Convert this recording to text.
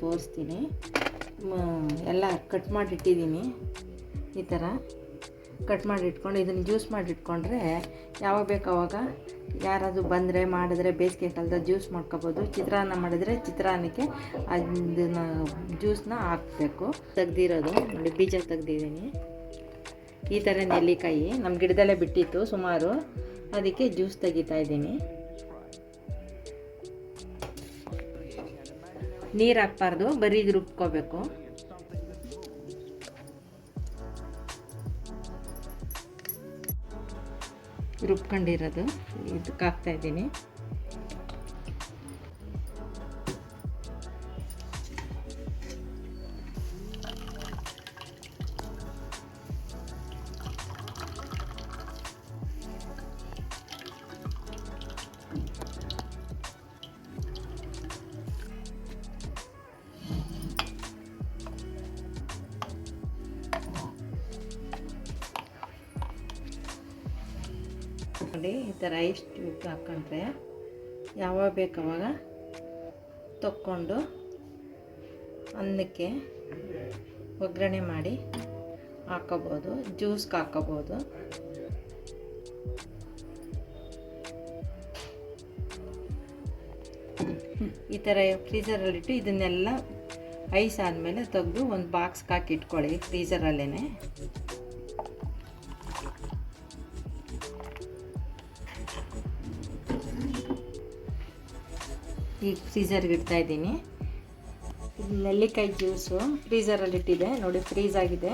ತೋರಿಸ್ತೀನಿ. ಮ- ಎಲ್ಲ ಕಟ್ ಮಾಡಿಟ್ಟಿದ್ದೀನಿ. ಈ ಥರ ಕಟ್ ಮಾಡಿ ಇಟ್ಕೊಂಡು ಇದನ್ನು ಜ್ಯೂಸ್ ಮಾಡಿ ಇಟ್ಕೊಂಡ್ರೆ ಯಾವಾಗ ಬೇಕು ಅವಾಗ ಯಾರಾದರೂ ಬಂದರೆ, ಮಾಡಿದ್ರೆ, ಬೇಸಿಗೆ ಕಾಲದ ಜ್ಯೂಸ್ ಮಾಡ್ಕೋಬೋದು. ಚಿತ್ರಾನ್ನ ಮಾಡಿದ್ರೆ ಚಿತ್ರಾನ್ನಕ್ಕೆ ಅದನ್ನ ಜ್ಯೂಸನ್ನ ಹಾಕಬೇಕು. ತೆಗ್ದಿರೋದು, ನೋಡಿ, ಬೀಜ ತೆಗ್ದಿದ್ದೀನಿ. ಈ ಥರ ನೆಲ್ಲಿಕಾಯಿ ನಮ್ಮ ಗಿಡದಲ್ಲೇ ಬಿಟ್ಟಿತ್ತು ಸುಮಾರು. ಅದಕ್ಕೆ ಜ್ಯೂಸ್ ತೆಗಿತಾ ಇದ್ದೀನಿ. ನೀರು ಹಾಕ್ಬಾರ್ದು ಬರೀ ಇದು ರುಬ್ಕೋಬೇಕು. ರುಬ್ಕೊಂಡಿರೋದು ಇದಕ್ಕೆ ಹಾಕ್ತಾ ನೋಡಿ, ಈ ಥರ ಐಸ್ ಟ್ಯೂಬ್ ಹಾಕ್ಕೊಂಡ್ರೆ ಯಾವಾಗ ಬೇಕು ಅವಾಗ ತಕ್ಕೊಂಡು ಅನ್ನಕ್ಕೆ ಒಗ್ಗರಣೆ ಮಾಡಿ ಹಾಕೋಬೋದು, ಜ್ಯೂಸ್ಗೆ ಹಾಕೋಬೋದು. ಈ ಥರ ಫ್ರೀಸರಲ್ಲಿಟ್ಟು ಇದನ್ನೆಲ್ಲ ಐಸ್ ಆದಮೇಲೆ ತೆಗೆದು ಒಂದು ಬಾಕ್ಸ್ಗೆ ಹಾಕಿ ಇಟ್ಕೊಳ್ಳಿ ಫ್ರೀಝರಲ್ಲೇ ಈಗ ಫ್ರೀಝರ್ಗೆ ಇಡ್ತಾ ಇದ್ದೀನಿ. ಇದು ನೆಲ್ಲಿಕಾಯಿ ಜ್ಯೂಸು ಫ್ರೀಝರಲ್ಲಿ ಇಟ್ಟಿದೆ ನೋಡಿ ಫ್ರೀಸ್ ಆಗಿದೆ.